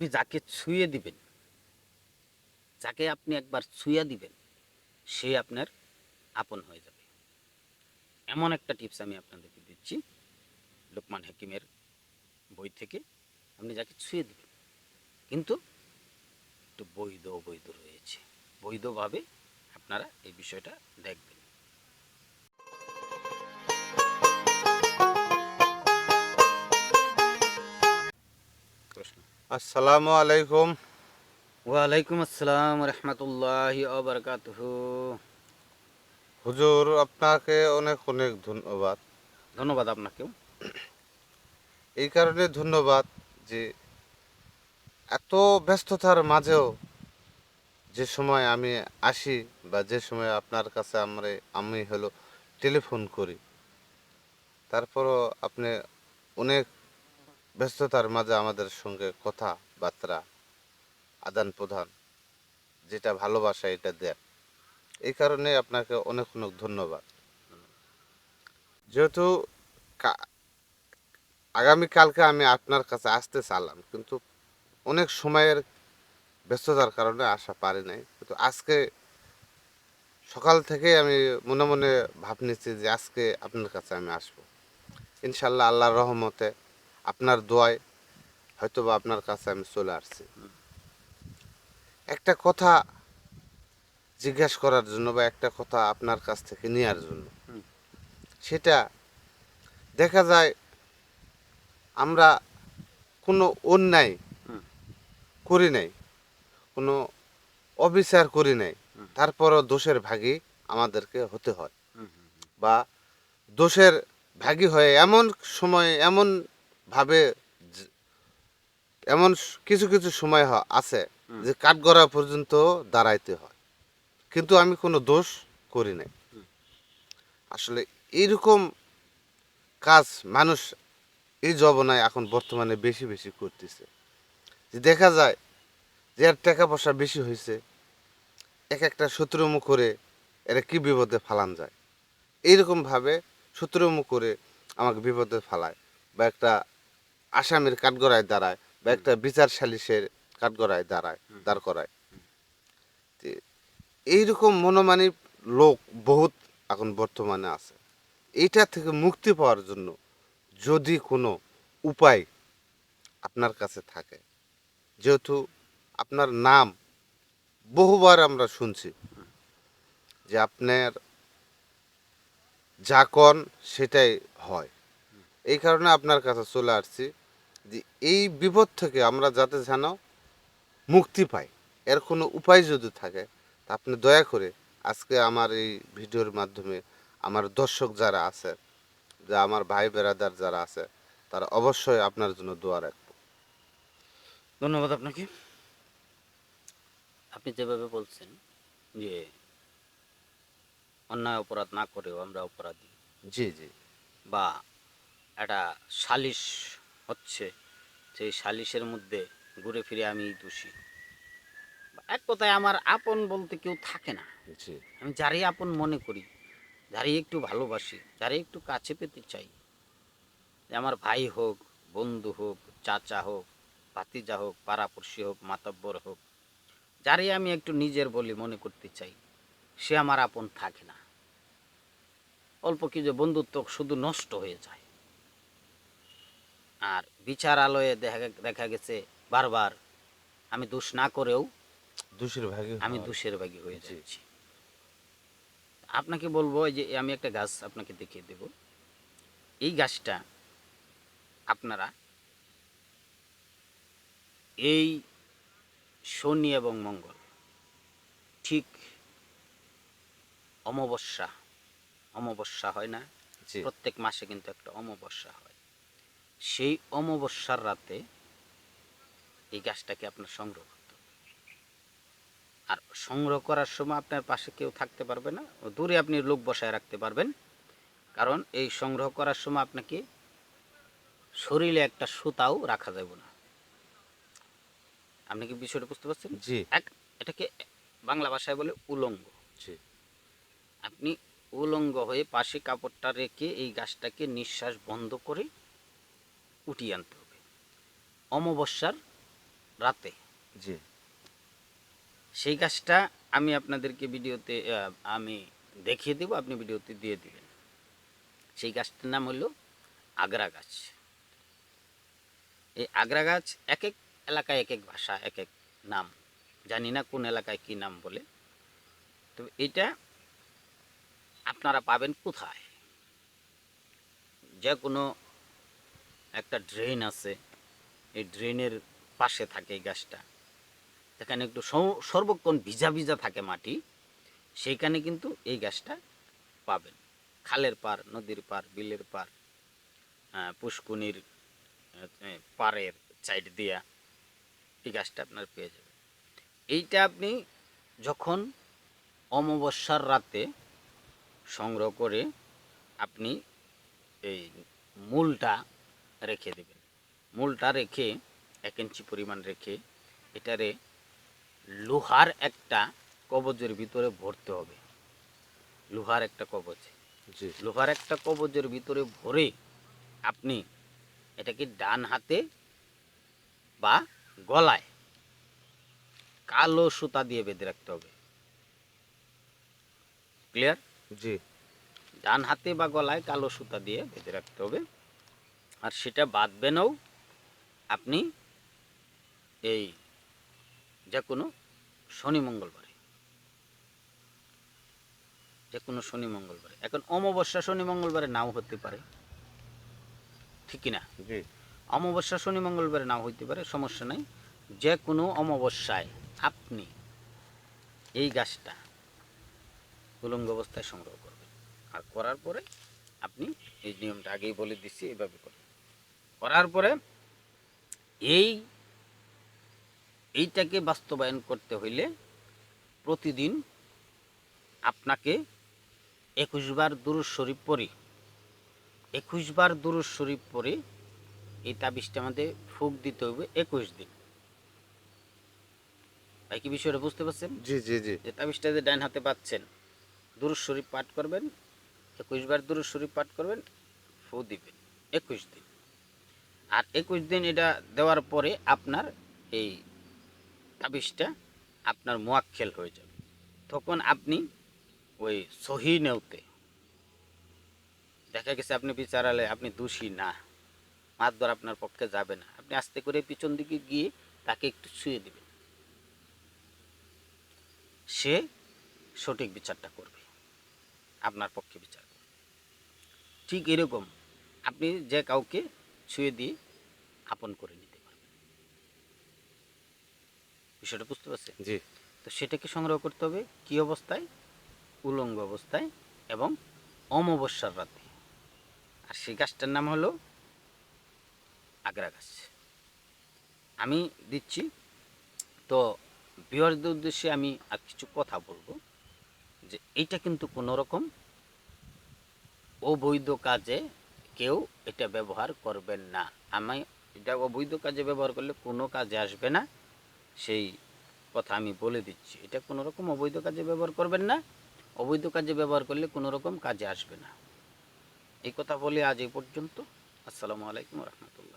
আপনি যাকে ছুঁয়ে দিবেন, যাকে আপনি একবার ছুঁয়ে দিবেন, সে আপনার আপন হয়ে যাবে। এমন একটা টিপস আমি আপনাদেরকে দিচ্ছি লোকমান হাকিমের বই থেকে, আপনি যাকে ছুঁয়ে দিবেন। কিন্তু একটু বৈধ অবৈধ রয়েছে। বৈধভাবে আপনারা এই বিষয়টা দেখবেন। আসসালামু আলাইকুম। ওয়ালাইকুম আসসালাম রহমতুল্লাহ আবরকাতহ হুজুর আপনাকে অনেক অনেক ধন্যবাদ। ধন্যবাদ আপনাকেও। এই কারণে ধন্যবাদ যে এত ব্যস্ততার মাঝেও যে সময় আমি আসি বা যে সময় আপনার কাছে আমরা আমি হলো টেলিফোন করি। তারপরও আপনি অনেক ব্যস্ততার মাঝে আমাদের সঙ্গে কথাবার্তা আদান প্রদান, যেটা ভালোবাসা, এটা দেন। এই কারণে আপনাকে অনেক অনেক ধন্যবাদ। যেহেতু আগামীকালকে আমি আপনার কাছে আসতে চালাম কিন্তু অনেক সময়ের ব্যস্ততার কারণে আসা পারি নাই। কিন্তু আজকে সকাল থেকে আমি মনে মনে ভাব নিচ্ছি যে আজকে আপনার কাছে আমি আসব। ইনশাল্লাহ আল্লাহর রহমতে আপনার দোয়ায় হয়তো বা আপনার কাছে আমি চলে আসছি। একটা কথা জিজ্ঞাসা করার জন্য বা একটা কথা আপনার কাছ থেকে নেওয়ার জন্য। সেটা দেখা যায় আমরা কোনো অন্যায় করি নাই কোনো অবিচার করি নাই তারপরও দোষের ভাগী আমাদেরকে হতে হয়। বা দোষের ভাগী হয়ে। এমন সময় এমন ভাবে এমন কিছু কিছু সময় আছে। যে কাঠগড়া পর্যন্ত দাঁড়াইতে হয়। কিন্তু আমি কোনো দোষ করি নাই। আসলে এইরকম কাজ মানুষ এই জবনায় এখন বর্তমানে বেশি বেশি করতেছে। যে দেখা যায় যে এর টাকা পয়সা বেশি হয়েছে এক একটা শত্রুমুখ করে এরা কি বিপদে ফালান যায়? এইরকমভাবে শত্রুমুখ করে আমাকে বিপদে ফালায় বা একটা আসামির কাঠগড়ায় দাঁড়ায় বা একটা বিচার সালিশের কাঠগড়ায় দাঁড়ায় দাঁড় করায়। এইরকম মনোমানী লোক বহুত এখন বর্তমানে আছে। এইটা থেকে মুক্তি পাওয়ার জন্য যদি কোনো উপায় আপনার কাছে থাকে যেহেতু আপনার নাম বহুবার আমরা শুনছি যে আপনার যা কন সেটাই হয়। এই কারণে আপনার কাছে চলে আসছি। যে এই বিপদ থেকে আমরা যাতে যেন মুক্তি পাই এর কোনো উপায় যদি থাকে তা আপনি দয়া করে আজকে আমার এই ভিডিওর মাধ্যমে আমার দর্শক যারা আছে যা আমার ভাই বেরাদার যারা আছে তারা অবশ্যই আপনার জন্য দোয়া রাখব। ধন্যবাদ আপনাকে। আপনি যেভাবে বলছেন যে অন্যায় অপরাধ না করেও আমরা অপরাধী। জি জি। বা একটা সালিশ হচ্ছে সেই সালিশের মধ্যে ঘুরে ফিরে আমি দোষী। এক কথায় আমার আপন বলতে কেউ থাকে না। আমি যারই আপন মনে করি যারই একটু ভালোবাসি যারই একটু কাছে পেতে চাই যে আমার ভাই হোক বন্ধু হোক চাচা হোক ভাতিজা হোক পাড়াপড়শি হোক মাতব্বর হোক যারই আমি একটু নিজের বলে মনে করতে চাই সে আমার আপন থাকে না। অল্প কিছু বন্ধুত্ব শুধু নষ্ট হয়ে যায়। আর বিচার আলোয়ে দেখা দেখা গেছে বারবার আমি দোষ না করেও দোষের ভাগে আমি দোষের বাগি হয়ে যাচ্ছি। আপনাকে বলব যে আমি একটা গাছ আপনাকে দেখিয়ে দেব। এই গাছটা আপনারা এই শনি এবং মঙ্গল ঠিক অমাবস্যা অমাবস্যা হয় না প্রত্যেক মাসে কিন্তু একটা অমাবস্যা হয়। সেই অমাবস্যার রাতে এই গাছটাকে আপনার সংগ্রহ করতে হবে। আর সংগ্রহ করার সময় আপনার পাশে কেউ থাকতে পারবে না ও দূরে আপনি লোক বসায় রাখতে পারবেন। কারণ এই সংগ্রহ করার সময় আপনাকে শরীরে একটা সুতাও রাখা যাবে না। আপনি কি বিষয়টা বুঝতে পারছেন? জি। এক এটাকে বাংলা ভাষায় বলে উলঙ্গ। জি। আপনি উলঙ্গ হয়ে পাশে কাপড়টা রেখে এই গাছটাকে নিঃশ্বাস বন্ধ করে উঠিয়ে আনতে হবে। অমাবস্যার রাতে। জি। সেই গাছটা আমি আপনাদেরকে ভিডিওতে আমি দেখিয়ে দেব আপনি ভিডিওতে দিয়ে দিবেন। সেই গাছটার নাম হলো আগ্রা গাছ। এই আগ্রা গাছ এক এক এলাকায় এক এক ভাষা এক এক নাম। জানি না কোন এলাকায় কি নাম বলে। তো এটা আপনারা পাবেন কোথায়? যে কোনো একটা ড্রেন আছে। এই ড্রেনের পাশে থাকে এই গাছটা। যেখানে একটু সর্বক্ষণ ভিজা ভিজা থাকে মাটি, সেইখানে কিন্তু এই গাছটা পাবেন। খালের পার, নদীর পার, বিলের পার পুষ্কুনির পাড়ের সাইড দিয়া এই গাছটা আপনার পেয়ে যাবেন। এইটা আপনি যখন অমাবস্যার রাতে সংগ্রহ করে আপনি এই মূলটা রেখে দেবেন। মূলটা রেখে এক ইঞ্চি পরিমাণ রেখে এটারে লোহার একটা কবজের ভিতরে ভরতে হবে। লোহার একটা কবজ। লোহার একটা কবজের ভিতরে ভরে আপনি এটাকে ডান হাতে বা গলায় কালো সুতা দিয়ে বেঁধে রাখতে হবে। ক্লিয়ার? জি। ডান হাতে বা গলায় কালো সুতা দিয়ে বেঁধে রাখতে হবে। আর সেটা বাঁধবেনও আপনি এই যে কোনো শনি মঙ্গলবারে। যে কোনো শনি মঙ্গলবারে। এখন অমাবস্যা শনি মঙ্গলবারে নাও হতে পারে। ঠিক না জি। অমাবস্যা শনি মঙ্গলবারে নাও হইতে পারে সমস্যা নাই। যে কোনো অমাবস্যায় আপনি এই গাছটা উলঙ্গ অবস্থায় সংগ্রহ করবেন। আর করার পরে আপনি এই নিয়মটা আগেই বলে দিচ্ছি এভাবে করবেন। করার পরে এই এইটাকে বাস্তবায়ন করতে হইলে প্রতিদিন আপনাকে একুশ বার দুরুজ শরীফ পড়ি। একুশ বার দুরুজ শরীফ পড়ে এই তাবিজটার আমাদের ফুক দিতে হবে একুশ দিন। ভাই কি বিষয়টা বুঝতে পারছেন? জি জি জি। যে তাবিজটা যে ডাইন হাতে পাচ্ছেন দুরুজ শরীফ পাঠ করবেন একুশ বার দুরুজ শরীফ পাঠ করবেন ফু দিবেন একুশ দিন। আর একুশ দিন এটা দেওয়ার পরে আপনার এই তাবিজটা আপনার মোয়াক্কেল হয়ে যাবে। তখন আপনি ওই সহি নেওতে, দেখা গেছে আপনি বিচারালে আপনি দোষী না মাতবার আপনার পক্ষে যাবে না। আপনি আস্তে করে পিছন দিকে গিয়ে তাকে একটু শুয়ে দেবেন। সে সঠিক বিচারটা করবে, আপনার পক্ষে বিচার করবে। ঠিক এরকম, আপনি যে কাউকে ছুঁয়ে দিয়ে আপন করে নিতে পারবেন বিষয়টা বুঝতে পারছেন? জি। তো সেটাকে সংগ্রহ করতে হবে কি অবস্থায়? উলঙ্গ অবস্থায় এবং অমাবস্যার রাতে। আর সেই গাছটার নাম হলো আগ্রা গাছ। আমি দিচ্ছি। তো বিহারদের উদ্দেশ্যে আমি আর কিছু কথা বলব যে এইটা কিন্তু কোনো রকম অবৈধ কাজে কেউ এটা ব্যবহার করবেন না। আমি এটা অবৈধ কাজে ব্যবহার করলে কোনো কাজে আসবে না, সেই কথা আমি বলে দিচ্ছি। এটা কোনো রকম অবৈধ কাজে ব্যবহার করবেন না, অবৈধ কাজে ব্যবহার করলে কোনো রকম কাজে আসবে না। এই কথা বলে আজ এই পর্যন্ত। আসসালামু আলাইকুম রহমতুল্লাহ।